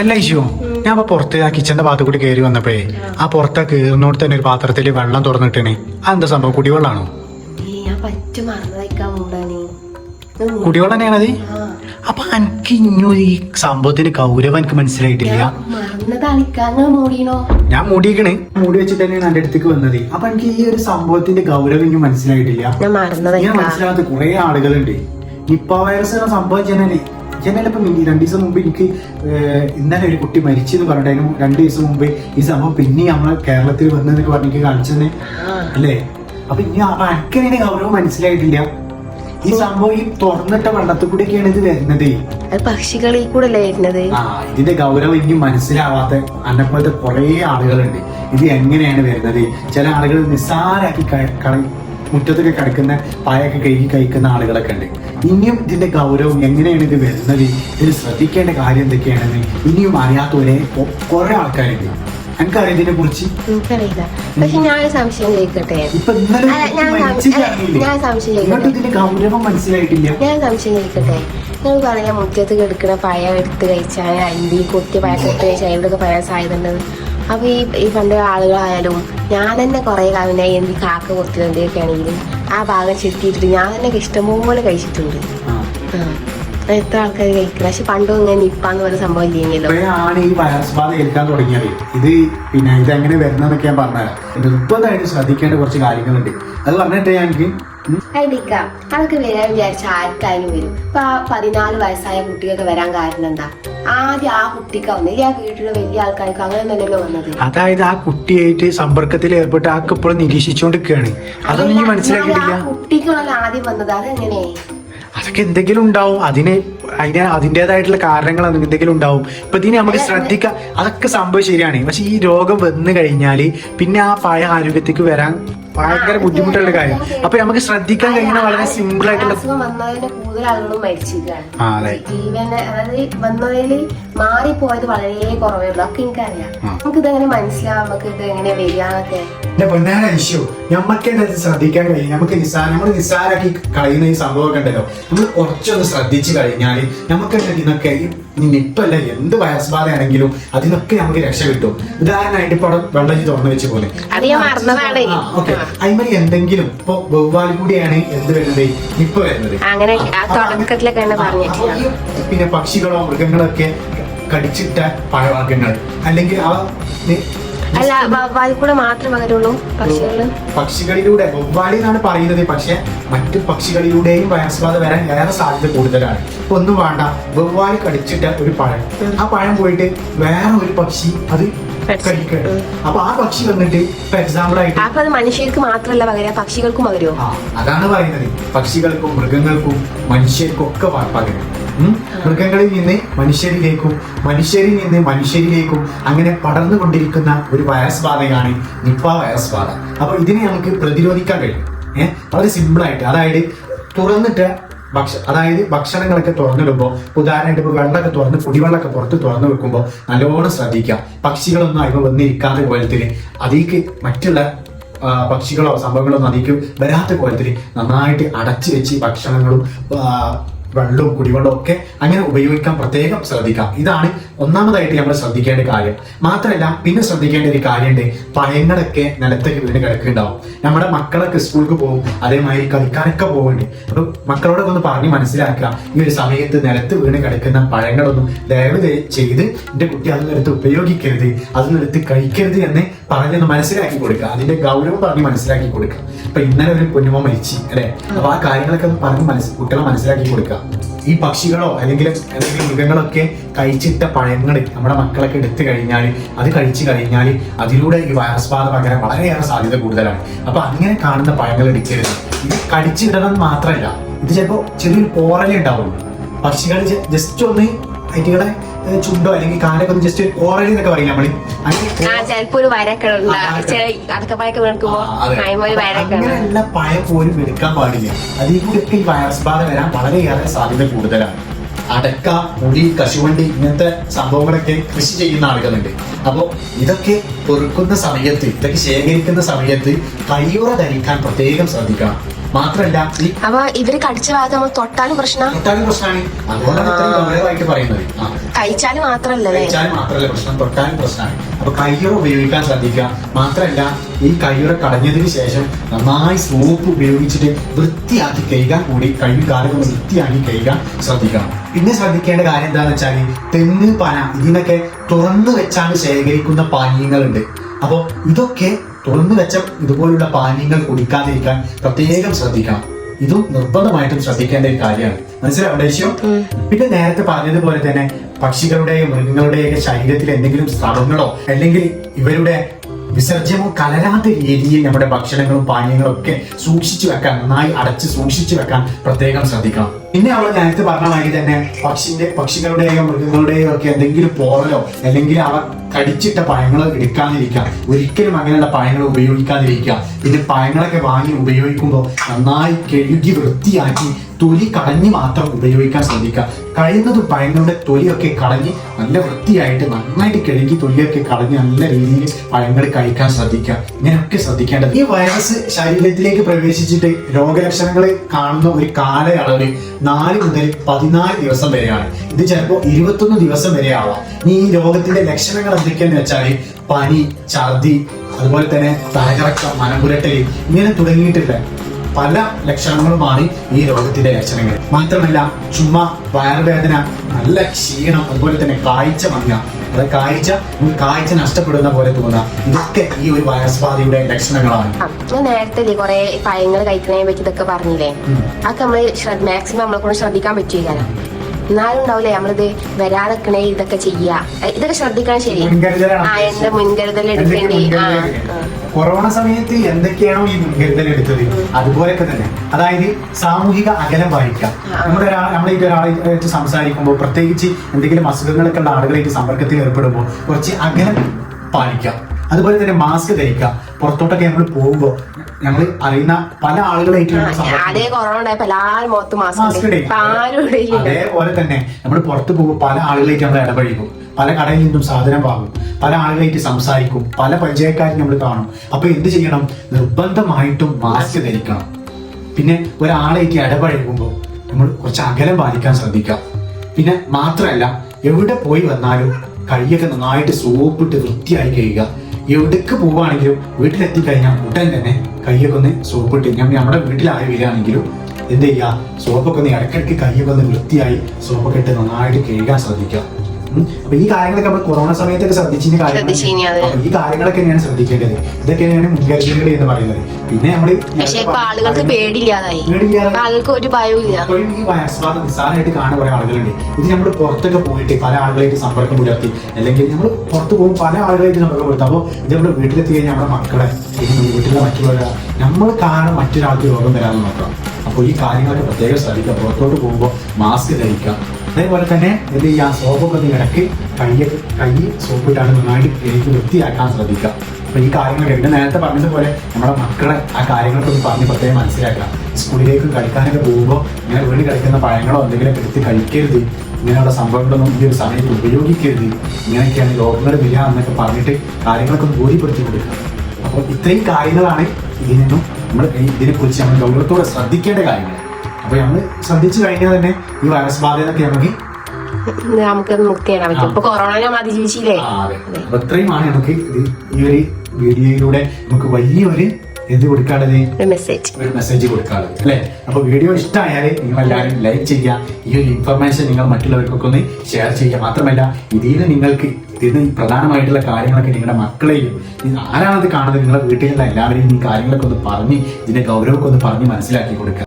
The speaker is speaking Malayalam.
അല്ല ഇഷ്യൂ ഞാൻ അപ്പൊ പുറത്ത് ആ കിച്ചന്റെ ഭാഗത്ത് കൂടി കയറി വന്നപ്പോഴേ ആ പുറത്തെ കയറുന്നോട് തന്നെ ഒരു പാത്രത്തിൽ വെള്ളം തുറന്നിട്ടേ അതെന്താ സംഭവം? കുടിവെള്ളാണോ? കുടിവെള്ളം തന്നെയാണത് അപ്പൊ എനിക്ക് ഇനിയും ഈ സംഭവത്തിന് ഗൗരവം എനിക്ക് മനസ്സിലായിട്ടില്ല. ഞാൻ മൂടിയിക്കണേ. മൂടി വെച്ചിട്ട് തന്നെയാണ് എന്റെ അടുത്തേക്ക് വന്നത്. അപ്പൊ എനിക്ക് ഈ ഒരു സംഭവത്തിന്റെ ഗൗരവം എനിക്ക് മനസ്സിലായിട്ടില്ല. ഞാൻ മനസ്സിലാകാത്ത കുറെ ആളുകളുണ്ട്. നിപ്പ വൈറസ് എന്ന സംഭവം ജനലിപ്പം രണ്ടു ദിവസം മുമ്പ് എനിക്ക് ഇന്നലെ ഒരു കുട്ടി മരിച്ചു എന്ന് പറഞ്ഞു രണ്ടു ദിവസം മുമ്പ് ഈ സംഭവം പിന്നെ നമ്മൾ കേരളത്തിൽ വന്നതെന്നൊക്കെ പറഞ്ഞിട്ട് കാണിച്ചതന്നെ അല്ലേ? അപ്പൊ ഇനി അക്കനെ ഗൗരവം മനസ്സിലായിട്ടില്ല? ഈ സംഭവം ഈ തുറന്നിട്ട വെള്ളത്തിൽ കൂടെയൊക്കെയാണ് ഇത് വരുന്നത്. പക്ഷികളിൽ കൂടെ വരുന്നത്? ആ ഇതിന്റെ ഗൗരവം ഇനി മനസ്സിലാവാത്ത അന്നെപ്പോലത്തെ കുറെ ആളുകളുണ്ട്. ഇത് എങ്ങനെയാണ് വരുന്നത്? ചില ആളുകൾ നിസ്സാരാക്കി കളി മുറ്റത്തൊക്കെ കിടക്കുന്ന പായൊക്കെ കഴുകി കഴിക്കുന്ന ആളുകളൊക്കെ ഉണ്ട്. ഇനിയും ഇതിന്റെ ഗൗരവം എങ്ങനെയാണ് ഇത് വരുന്നത്? ഇതിൽ ശ്രദ്ധിക്കേണ്ട കാര്യം എന്തൊക്കെയാണെന്ന് ഇനിയും അറിയാത്തവരെ കുറെ ആൾക്കാരുണ്ട്. എനിക്കറിയാം ഇതിനെ കുറിച്ച്? എനിക്കറിയില്ല. പക്ഷെ ഞാൻ സംശയം ചോദിക്കട്ടെ? ഞാൻ സംശയം ചോദിക്കട്ടെ? സംശയം ചോദിക്കട്ടെ? നിങ്ങൾ പറയാം മുറ്റത്ത് കിടക്കുന്ന പഴം എടുത്ത് കഴിച്ചാൽ അണ്ടി കൊത്തി പഴം എടുത്ത് കഴിച്ചാൽ എവിടെയൊക്കെ പറയാൻ സാധ്യത ഉണ്ടെന്ന് അപ്പൊ ഈ ഈ പണ്ട് ആളുകളായാലും ഞാൻ തന്നെ കുറെ കാലം എന്ത് കാക്ക കൊത്തിനൊക്കെ ആണെങ്കിലും ആ ഭാഗം ചെത്തിയിട്ടിട്ട് ഞാൻ തന്നെ ഇഷ്ടംപോലെ കഴിച്ചിട്ടുണ്ട്. എത്ര ആൾക്കാർ കഴിക്കും? പക്ഷെ പണ്ടും ഇങ്ങനെ നിപ്പാന്ന് പറഞ്ഞ സംഭവം ഇല്ലെങ്കിലോ ഇപ്പോഴാണ് ഈ വൈറസ് ബാധ ഏൽക്കാൻ തുടങ്ങിയത്. ഇത് പിന്നെ ഇതെങ്ങനെ വരുന്നതെന്നൊക്കെ ഞാൻ പറഞ്ഞുതരാം. നിർബന്ധമായിട്ട് ശ്രദ്ധിക്കേണ്ട കുറച്ച് കാര്യങ്ങളുണ്ട്. അത് പറഞ്ഞിട്ട് ഞങ്ങൾക്ക് ഐഡിക്ക അതൊക്കെ വരാൻ വിചാരിച്ച ആർക്കായാലും വരും. ഇപ്പൊ ആ പതിനാല് വയസ്സായ കുട്ടികൾക്ക് വരാൻ കാരണം എന്താ? ആദ്യം ആ കുട്ടിക്ക് വന്നത് ആ വീട്ടിലെ വലിയ ആൾക്കാർക്ക് അങ്ങനെ തന്നെയല്ലോ വന്നത്. അതായത് ആ കുട്ടിയായിട്ട് സമ്പർക്കത്തിൽ ഏർപ്പെട്ട് ആക്ക് ഇപ്പോഴും നിരീക്ഷിച്ചുകൊണ്ടിരിക്കുകയാണ്. അതൊന്നും നീ മനസ്സിലാക്കിയിട്ടില്ല. ആ ആദ്യം വന്നത് അതെങ്ങനെ? അതൊക്കെ എന്തെങ്കിലും ഉണ്ടാവും. അതിന് അതിന് അതിന്റെതായിട്ടുള്ള കാരണങ്ങൾ എന്തെങ്കിലും ഉണ്ടാവും. ഇപ്പൊ ഇതിനെ നമുക്ക് ശ്രദ്ധിക്കാം അതൊക്കെ സംഭവം ശരിയാണ്. പക്ഷെ ഈ രോഗം വന്നു കഴിഞ്ഞാൽ പിന്നെ ആ പഴയ ആരോഗ്യത്തേക്ക് വരാൻ ഭയങ്കര ബുദ്ധിമുട്ടുള്ള കാര്യം. അപ്പൊ നമുക്ക് ശ്രദ്ധിക്കാൻ കഴിയുന്ന വളരെ സിമ്പിൾ ആയിട്ടുള്ള കൂടുതൽ ആളുകളും മരിച്ചിരിക്കുകയാണ്. ആ അതെ. ജീവന് അതായത് വന്നതിൽ മാറിപ്പോയത് വളരെ കുറവേ ഉള്ളൂ ഒക്കെ എനിക്കറിയാം. നമുക്ക് ഇതെങ്ങനെ മനസ്സിലാവും? നമുക്ക് ഇത് എങ്ങനെ വരികയെന്നൊക്കെ പൊന്നാര ഇഷ്യൂ നമുക്ക് ശ്രദ്ധിക്കാൻ കഴിയും. നമുക്ക് നിസ്സാര നമ്മൾ നിസ്സാരാക്കി കളയുന്ന ഈ സംഭവമൊക്കെ ഉണ്ടല്ലോ. നമ്മൾ കുറച്ചൊന്ന് ശ്രദ്ധിച്ചു കഴിഞ്ഞാൽ നമുക്ക് ഇതിനൊക്കെ ഈ നിപ്പല്ല എന്ത് വൈറസ് ബാധയാണെങ്കിലും അതിനൊക്കെ നമുക്ക് രക്ഷ കിട്ടും. ഉദാഹരണമായിട്ട് ഇപ്പോൾ അവിടെ വെള്ളം തുറന്നു വെച്ച പോലെ. ഓക്കെ. അതിമതി എന്തെങ്കിലും ഇപ്പൊ വെവ്വാൽ കൂടിയാണ് എന്ത് വരുന്നത്? നിപ്പ വരുന്നത്. പിന്നെ പക്ഷികളോ മൃഗങ്ങളോ ഒക്കെ കടിച്ചിട്ട പഴവർഗങ്ങൾ അല്ലെങ്കിൽ ആ അല്ല വവ്വാൽ കൂടെ മാത്രമേ പകരുള്ളൂ പക്ഷികൾ. പക്ഷികളിലൂടെ വവ്വാലി എന്നാണ് പറയുന്നത്. പക്ഷെ മറ്റു പക്ഷികളിലൂടെയും വൈറസ് ബാധ വരാൻ ഏറെ സാധ്യത കൂടുതലാണ്. ഇപ്പൊ ഒന്നും വേണ്ട. വവ്വാലി കടിച്ചിട്ട ഒരു പഴം. ആ പഴം പോയിട്ട് വേറെ ഒരു പക്ഷി അത് കഴിക്കണം അപ്പൊ ആ പക്ഷി വന്നിട്ട് ഇപ്പൊ എക്സാമ്പിൾ ആയിട്ട് അപ്പൊ അത് മനുഷ്യർക്ക് മാത്രമല്ല പകരാ പക്ഷികൾക്കും പകരുമോ അതാണ് പറയുന്നത്. പക്ഷികൾക്കും മൃഗങ്ങൾക്കും മനുഷ്യർക്കും ഒക്കെ പകരും? മൃഗങ്ങളിൽ നിന്ന് മനുഷ്യരിലേക്കും മനുഷ്യരിൽ നിന്ന് മനുഷ്യരിലേക്കും അങ്ങനെ പടർന്നുകൊണ്ടിരിക്കുന്ന ഒരു വൈറസ് ബാധയാണ് നിപ്പ വൈറസ് ബാധ. അപ്പൊ ഇതിനെ നമുക്ക് പ്രതിരോധിക്കാൻ കഴിയും. ഏഹ് വളരെ സിമ്പിളായിട്ട് അതായത് തുറന്നിട്ട് ഭക്ഷ അതായത് ഭക്ഷണങ്ങളൊക്കെ തുറന്നിടുമ്പോൾ ഉദാഹരണമായിട്ട് ഇപ്പോൾ വെള്ളമൊക്കെ തുറന്ന് കുടിവെള്ളമൊക്കെ പുറത്ത് തുറന്നു വെക്കുമ്പോൾ നല്ലോണം ശ്രദ്ധിക്കുക. പക്ഷികളൊന്നും അതിൽ വന്നിരിക്കാത്ത കോലത്തിൽ അതിലേക്ക് മറ്റുള്ള പക്ഷികളോ സംഭവങ്ങളോ നദിക്കും വരാത്ത കോലത്തിൽ നന്നായിട്ട് അടച്ചു വെച്ച് ഭക്ഷണങ്ങളും വെള്ളവും കുടിവെള്ളവും ഒക്കെ അങ്ങനെ ഉപയോഗിക്കാൻ പ്രത്യേകം ശ്രദ്ധിക്കാം. ഇതാണ് ഒന്നാമതായിട്ട് നമ്മൾ ശ്രദ്ധിക്കേണ്ട കാര്യം. മാത്രമല്ല പിന്നെ ശ്രദ്ധിക്കേണ്ട ഒരു കാര്യമുണ്ട്. പഴങ്ങളൊക്കെ നിലത്തേക്ക് വീണ് കിടക്കുന്നുണ്ടാവും. നമ്മുടെ മക്കളൊക്കെ സ്കൂളിൽ പോകും. അതേമാതിരി കളിക്കാനൊക്കെ പോകുന്നുണ്ട്. അപ്പൊ മക്കളോടൊക്കെ ഒന്ന് പറഞ്ഞ് മനസ്സിലാക്കുക. ഈ ഒരു സമയത്ത് നിലത്ത് വീണ് കിടക്കുന്ന പഴങ്ങളൊന്നും ദയവ് ചെയ്ത് എന്റെ കുട്ടി അതൊന്നും ഉപയോഗിക്കരുത്. അതൊന്നും എടുത്ത് കഴിക്കരുത് എന്ന് പറഞ്ഞൊന്ന് മനസ്സിലാക്കി കൊടുക്കുക. അതിന്റെ ഗൗരവം പറഞ്ഞ് മനസ്സിലാക്കി കൊടുക്കുക. ഇപ്പൊ ഇന്നലെ ഒരു പൊന്നുമ മരിച്ചു അല്ലെ? അപ്പൊ ആ കാര്യങ്ങളൊക്കെ പറഞ്ഞ് മനസ്സ് കുട്ടികളെ മനസ്സിലാക്കി കൊടുക്കുക. ഈ പക്ഷികളോ അല്ലെങ്കിൽ അല്ലെങ്കിൽ മൃഗങ്ങളൊക്കെ കഴിച്ചിട്ട പഴങ്ങൾ നമ്മുടെ മക്കളൊക്കെ എടുത്തു കഴിഞ്ഞാൽ അത് കഴിച്ചു കഴിഞ്ഞാൽ അതിലൂടെ ഈ വൈറസ് ബാധ പകരാൻ വളരെയേറെ സാധ്യത കൂടുതലാണ്. അപ്പൊ അങ്ങനെ കാണുന്ന പഴങ്ങൾ എടുക്കരുത്. ഇത് കടിച്ചിടണം മാത്രമല്ല ഇത് ചിലപ്പോൾ ചെറിയൊരു പോറലേ ഉണ്ടാവുള്ളൂ. പക്ഷികൾ ജസ്റ്റ് ഒന്ന് ഏഹ്, ചുണ്ടോ അല്ലെങ്കിൽ കാലൊക്കെ ഒന്ന് ജസ്റ്റ് ഓറഞ്ച് എന്നൊക്കെ പറയില്ല നമ്മൾ? ചിലപ്പോ ഒരു വരൊക്കെ. അങ്ങനെയുള്ള പഴ പോലും എടുക്കാൻ പാടില്ല. അതിൽ കൂടെയൊക്കെ ഈ വൈറസ് ബാധ വരാൻ വളരെയേറെ സാധ്യത കൂടുതലാണ്. അടക്ക മുടി കശുവണ്ടി ഇങ്ങനത്തെ സംഭവങ്ങളൊക്കെ കൃഷി ചെയ്യുന്ന ആളുകളുണ്ട്. അപ്പോൾ ഇതൊക്കെ പൊറുക്കുന്ന സമയത്ത് ഇതൊക്കെ ശേഖരിക്കുന്ന സമയത്ത് കയ്യുറ ധരിക്കാൻ പ്രത്യേകം ശ്രദ്ധിക്കണം. മാത്രമല്ല ഈ അപ്പൊ ഇവർ കടിച്ച ഭാഗത്ത് നമ്മൾ തൊട്ടാലും പ്രശ്നം? തൊട്ടാലും പ്രശ്നമാണ് അതുകൊണ്ടാണ് ഇത്രയും ഗൗരവമായിട്ട് പറയുന്നത്. ആ. കഴിച്ചാൽ കഴിച്ചാലും മാത്രല്ലേ പ്രശ്നം തൊട്ടാലും പ്രശ്നമാണ് അപ്പൊ കയ്യുറ ഉപയോഗിക്കാൻ ശ്രദ്ധിക്കുക മാത്രല്ല ഈ കയ്യുറ കടഞ്ഞതിന് ശേഷം നന്നായി സോപ്പ് ഉപയോഗിച്ചിട്ട് വൃത്തിയാക്കി കഴുകാൻ കൂടി കഴുകി കാലം വൃത്തിയാക്കി കഴുകാൻ ശ്രദ്ധിക്കണം. പിന്നെ ശ്രദ്ധിക്കേണ്ട കാര്യം എന്താണെന്ന് വെച്ചാൽ തെങ്ങ് പന ഇതിനൊക്കെ തുറന്നു വെച്ചാണ് ശേഖരിക്കുന്ന പാനീയങ്ങളുണ്ട്. അപ്പോൾ ഇതൊക്കെ തുറന്നു വെച്ച ഇതുപോലുള്ള പാനീയങ്ങൾ കുടിക്കാതിരിക്കാൻ പ്രത്യേകം ശ്രദ്ധിക്കണം. ഇതും നിർബന്ധമായിട്ടും ശ്രദ്ധിക്കേണ്ട ഒരു കാര്യമാണ്. മനസ്സിലാവേണ്ട വിഷയം പിന്നെ നേരത്തെ പറഞ്ഞതുപോലെ തന്നെ പക്ഷികളുടെയും മൃഗങ്ങളുടെയൊക്കെ ശരീരത്തിൽ എന്തെങ്കിലും സ്രവങ്ങളോ അല്ലെങ്കിൽ ഇവരുടെ വിസർജ്യമോ കലരാത്ത രീതിയിൽ നമ്മുടെ ഭക്ഷണങ്ങളും പാനീയങ്ങളും ഒക്കെ സൂക്ഷിച്ചു വെക്കാൻ നന്നായി അടച്ച് സൂക്ഷിച്ചു വെക്കാൻ പ്രത്യേകം ശ്രദ്ധിക്കണം. പിന്നെ അവൾ നേരത്തെ പറഞ്ഞ മാതിരി തന്നെ പക്ഷിന്റെ പക്ഷികളുടെയോ മൃഗങ്ങളുടെയോ ഒക്കെ എന്തെങ്കിലും പോറലോ അല്ലെങ്കിൽ അവ കടിച്ചിട്ട പഴങ്ങൾ എടുക്കാതിരിക്കുക. ഒരിക്കലും അങ്ങനെയുള്ള പഴങ്ങൾ ഉപയോഗിക്കാതിരിക്കുക. ഇത് പഴങ്ങളൊക്കെ വാങ്ങി ഉപയോഗിക്കുമ്പോൾ നന്നായി കഴുകി വൃത്തിയാക്കി തൊലി കളഞ്ഞ് മാത്രം ഉപയോഗിക്കാൻ ശ്രദ്ധിക്കുക. കഴിയുന്നതും പഴങ്ങളുടെ തൊലിയൊക്കെ കളഞ്ഞ് നല്ല വൃത്തിയായിട്ട് നന്നായിട്ട് കഴുകി തൊലിയൊക്കെ കളഞ്ഞ് നല്ല രീതിയിൽ പഴങ്ങൾ കഴിക്കാൻ ശ്രദ്ധിക്കുക. ഇങ്ങനെയൊക്കെ ശ്രദ്ധിക്കേണ്ടത്. ഈ വൈറസ് ശരീരത്തിലേക്ക് പ്രവേശിച്ചിട്ട് രോഗലക്ഷണങ്ങൾ കാണുന്ന ഒരു കാലയളവ് നാല് മുതൽ പതിനാല് ദിവസം വരെയാണ്. ഇത് ചിലപ്പോൾ ഇരുപത്തൊന്ന് ദിവസം വരെ ആവാം. ഈ രോഗത്തിന്റെ ലക്ഷണങ്ങൾ എന്തൊക്കെയാന്ന് വെച്ചാൽ പനി ഛർദി അതുപോലെ തന്നെ തലകറക്കം മനംപുരട്ടൽ ഇങ്ങനെ തുടങ്ങിയിട്ടില്ല പല ലക്ഷണങ്ങളുമാണ് ഈ രോഗത്തിന്റെ ലക്ഷണങ്ങൾ. മാത്രമല്ല ചുമ വയറുവേദന നല്ല ക്ഷീണം അതുപോലെ തന്നെ കാഴ്ച മങ്ങ. അത് കാഴ്ച കാഴ്ച നഷ്ടപ്പെടുന്ന പോലെ തോന്നുക ഇതൊക്കെ ഈ ഒരു വൈറസ് ബാധയുടെ ലക്ഷണങ്ങളാണ്. ഞാൻ നേരത്തെ കുറെ പഴങ്ങൾ കഴിക്കുന്നതിനെ പറ്റി ഇതൊക്കെ പറഞ്ഞില്ലേ. അതൊക്കെ നമ്മൾ മാക്സിമം നമ്മളെ കൊണ്ട് ശ്രദ്ധിക്കാൻ പറ്റില്ല എന്നാലും ഉണ്ടാവില്ലേ നമ്മളിത് വരാതെക്കണേ ഇതൊക്കെ ചെയ്യാ. ഇതൊക്കെ ശ്രദ്ധിക്കണം ശരി. ആ എന്റെ മുൻകരുതൽ എടുക്കേണ്ടി. ആ കൊറോണ സമയത്ത് എന്തൊക്കെയാണോ ഈ മുൻകരുതൽ എടുത്തത്? അതുപോലെയൊക്കെ തന്നെ. അതായത് സാമൂഹിക അകലം പാലിക്കാം. നമ്മുടെ ഒരാൾ നമ്മളായിട്ട് ഒരാളായിട്ട് സംസാരിക്കുമ്പോൾ പ്രത്യേകിച്ച് എന്തെങ്കിലും അസുഖങ്ങളൊക്കെ ഉള്ള ആളുകളായിട്ട് സമ്പർക്കത്തിൽ ഏർപ്പെടുമ്പോൾ കുറച്ച് അകലം പാലിക്കുക അതുപോലെ തന്നെ മാസ്ക് ധരിക്കുക പുറത്തോട്ടൊക്കെ നമ്മൾ പോകുമ്പോൾ ഞങ്ങൾ അറിയുന്ന പല ആളുകളായിട്ട് അതേ കൊറോണ മാസ്ക് അതേപോലെ തന്നെ നമ്മൾ പുറത്ത് പോകുമ്പോൾ പല ആളുകളായിട്ട് നമ്മൾ ഇടപഴകും. പല കടയിൽ നിന്നും സാധനം വാങ്ങും. പല ആളുകളായിട്ട് സംസാരിക്കും. പല പരിചയക്കാരും നമ്മൾ കാണും. അപ്പൊ എന്ത് ചെയ്യണം? നിർബന്ധമായിട്ടും മാസ്ക് ധരിക്കണം. പിന്നെ ഒരാളായിട്ട് ഇടപഴകുമ്പോൾ നമ്മൾ കുറച്ച് അകലം പാലിക്കാൻ ശ്രദ്ധിക്കാം. പിന്നെ മാത്രമല്ല എവിടെ പോയി വന്നാലും കൈയൊക്കെ നന്നായിട്ട് സോപ്പിട്ട് വൃത്തിയായി കഴിയുക എവിടേക്ക് പോവുകയാണെങ്കിലും വീട്ടിലെത്തി കഴിഞ്ഞാൽ ഉടൻ തന്നെ കൈയൊക്കെ ഒന്ന് സോപ്പിട്ട് ഞാൻ നമ്മുടെ വീട്ടിലായി വരികയാണെങ്കിലും എന്ത് ചെയ്യുക സോപ്പൊക്കെ ഒന്ന് ഇടയ്ക്കിടയ്ക്ക് കൈയൊക്കെ ഒന്ന് വൃത്തിയായി സോപ്പൊക്കെ ഇട്ട് നന്നായിട്ട് കഴുകാൻ ശ്രദ്ധിക്കുക. അപ്പൊ ഈ കാര്യങ്ങളൊക്കെ നമ്മൾ കൊറോണ സമയത്തൊക്കെ ശ്രദ്ധിച്ചിന് കാര്യങ്ങൾ ഈ കാര്യങ്ങളൊക്കെ ഞാൻ ശ്രദ്ധിക്കേണ്ടത്. ഇതൊക്കെയാണ് മുൻകരുതലുകൾ എന്ന് പറയുന്നത്. പിന്നെ നമ്മൾ പക്ഷേ ഇപ്പൊ ആളുകൾക്ക് ആളുകൾക്ക് ഒരു ഭയവും ഇല്ല. ഈ നിസ്സാരമായിട്ട് കാണുന്ന കുറെ ആളുകളുണ്ട്. ഇത് നമ്മൾ പുറത്തൊക്കെ പോയിട്ട് പല ആളുകളായിട്ട് സമ്പർക്കം പുലർത്തി അല്ലെങ്കിൽ നമ്മൾ പുറത്ത് പോകും പല ആളുകളായിട്ട് സമ്പർക്കം പുലർത്തി. അപ്പോൾ ഇത് നമ്മുടെ വീട്ടിലെത്തി കഴിഞ്ഞാൽ നമ്മുടെ മക്കളെ വീട്ടിലെ മറ്റുള്ളവരെ നമ്മൾ കാരണം മറ്റൊരാൾക്ക് രോഗം വരാമെന്ന് നോക്കാം അപ്പോൾ ഈ കാര്യങ്ങളൊക്കെ പ്രത്യേകം ശ്രദ്ധിക്കുക. പുറത്തോട്ട് പോകുമ്പോൾ മാസ്ക് ധരിക്കുക. അതേപോലെ തന്നെ എന്ത് ചെയ്യുക സോപ്പൊക്കെ ഒന്ന് ഇടയ്ക്ക് കൈ കൈ സോപ്പിട്ടാണ് നന്നായിട്ട് എനിക്ക് വൃത്തിയാക്കാൻ ശ്രദ്ധിക്കുക. അപ്പൊ ഈ കാര്യങ്ങളൊക്കെ പിന്നെ നേരത്തെ പറഞ്ഞതുപോലെ നമ്മുടെ മക്കളെ ആ കാര്യങ്ങളൊക്കെ ഒന്ന് പറഞ്ഞ് പ്രത്യേകം മനസ്സിലാക്കാം സ്കൂളിലേക്ക് കളിക്കാനൊക്കെ പോകുമ്പോൾ ഇങ്ങനെ വീട്ടിൽ കളിക്കുന്ന പഴങ്ങളോ എന്തെങ്കിലുമൊക്കെ എടുത്ത് കഴിക്കരുത്. ഇങ്ങനെയുള്ള സംഭവങ്ങളൊന്നും ഈ ഒരു സമയത്ത് ഉപയോഗിക്കരുത്. ഇങ്ങനെയൊക്കെയാണ് രോഗങ്ങൾ വരിക എന്നൊക്കെ പറഞ്ഞിട്ട് കാര്യങ്ങളൊക്കെ ഒന്ന് ബോധ്യപ്പെടുത്തി കൊടുക്കുക അപ്പോൾ ഇത്രയും കാര്യങ്ങളാണ് ഇതിൽ നിന്നും നമ്മൾ ഇതിനെക്കുറിച്ച് നമ്മൾ ഗൗരവത്തോടെ ശ്രദ്ധിക്കേണ്ട കാര്യങ്ങൾ. അപ്പോൾ നമ്മൾ ശ്രദ്ധിച്ചു കഴിഞ്ഞാൽ തന്നെ ഈ വൈറസ് ബാധയൊക്കെ നമുക്ക് ഇത് നമുക്ക് മുക്തി പറ്റും ഇപ്പൊ കൊറോണ അതിജീവിച്ചില്ലേ. അപ്പൊ ഇത്രയുമാണ് നമുക്ക് ഇത് ഈ ഒരു വീഡിയോയിലൂടെ നമുക്ക് വലിയൊരു എന്ത് കൊടുക്കാനുള്ളത്. ഒരു മെസ്സേജ് കൊടുക്കാനുള്ളത് അല്ലെ? അപ്പൊ വീഡിയോ ഇഷ്ടമായാൽ നിങ്ങൾ എല്ലാവരും ലൈക്ക് ചെയ്യുക. ഈ ഒരു ഇൻഫർമേഷൻ നിങ്ങൾ മറ്റുള്ളവർക്കൊക്കെ ഒന്ന് ഷെയർ ചെയ്യുക. മാത്രമല്ല ഇതിൽ നിങ്ങൾക്ക് ഇതിന് പ്രധാനമായിട്ടുള്ള കാര്യങ്ങളൊക്കെ നിങ്ങളുടെ മക്കളെയും ആരാണത് കാണുന്നത്? നിങ്ങളുടെ വീട്ടിലുള്ള എല്ലാവരെയും ഈ കാര്യങ്ങളൊക്കെ ഒന്ന് പറഞ്ഞ് ഇതിന്റെ ഗൗരവമൊക്കെ ഒന്ന് പറഞ്ഞ് മനസ്സിലാക്കി കൊടുക്കുക.